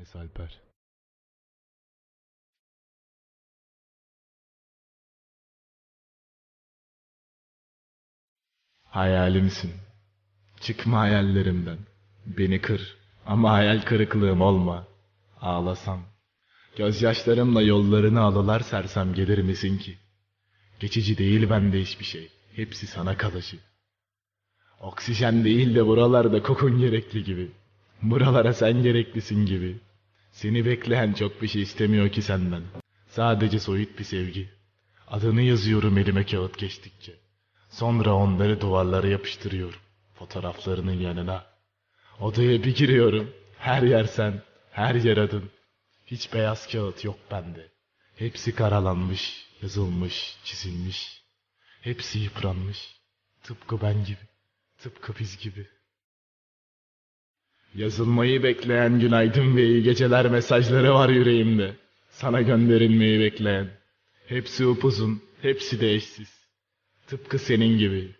Enes Alper. Hayalimsin. Çıkma hayallerimden. Beni kır. Ama hayal kırıklığım olma. Ağlasam. Gözyaşlarımla yollarını alalar sersem gelir misin ki? Geçici değil bende hiçbir şey. Hepsi sana kalıcı. Oksijen değil de buralarda kokun gerekli gibi. Buralara sen gereklisin gibi. Seni bekleyen çok bir şey istemiyor ki senden. Sadece soyut bir sevgi. Adını yazıyorum elime kağıt geçtikçe. Sonra onları duvarlara yapıştırıyorum. Fotoğraflarının yanına. Odaya bir giriyorum. Her yer sen, her yer adın. Hiç beyaz kağıt yok bende. Hepsi karalanmış, yazılmış, çizilmiş. Hepsi yıpranmış. Tıpkı ben gibi. Tıpkı biz gibi. Yazılmayı bekleyen günaydın ve iyi geceler mesajları var yüreğimde. Sana gönderilmeyi bekleyen. Hepsi upuzun, hepsi de eşsiz. Tıpkı senin gibi.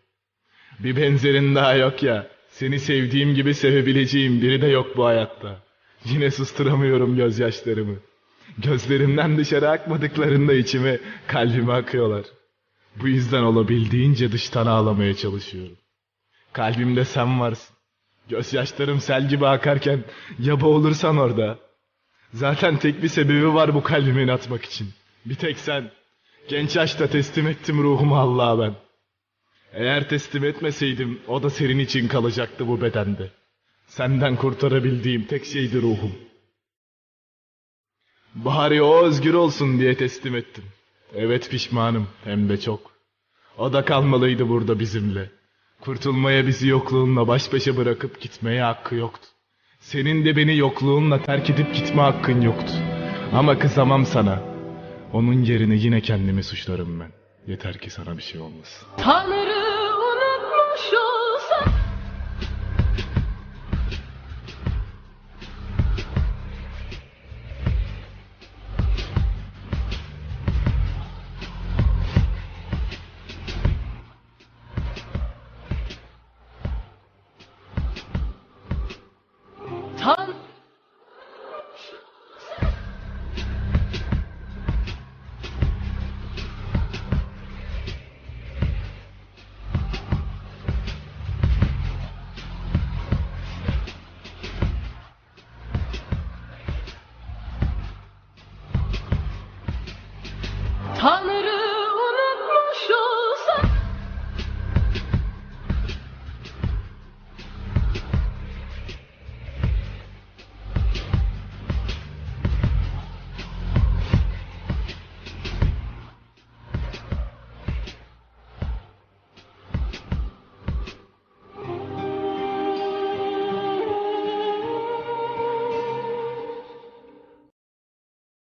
Bir benzerin daha yok ya. Seni sevdiğim gibi sevebileceğim biri de yok bu hayatta. Yine susturamıyorum gözyaşlarımı. Gözlerimden dışarı akmadıklarında içime, kalbime akıyorlar. Bu yüzden olabildiğince dıştan ağlamaya çalışıyorum. Kalbimde sen varsın. Gözyaşlarım sel gibi akarken ya boğulursan orada. Zaten tek bir sebebi var bu kalbimin atmak için. Bir tek sen. Genç yaşta teslim ettim ruhumu Allah'a ben. Eğer teslim etmeseydim o da senin için kalacaktı bu bedende. Senden kurtarabildiğim tek şeydi ruhum. Bari o özgür olsun diye teslim ettim. Evet pişmanım hem de çok. O da kalmalıydı burada bizimle. Kurtulmaya bizi yokluğunla baş başa bırakıp gitmeye hakkı yoktu. Senin de beni yokluğunla terk edip gitme hakkın yoktu. Ama kızamam sana. Onun yerine yine kendimi suçlarım ben. Yeter ki sana bir şey olmasın. Tanrı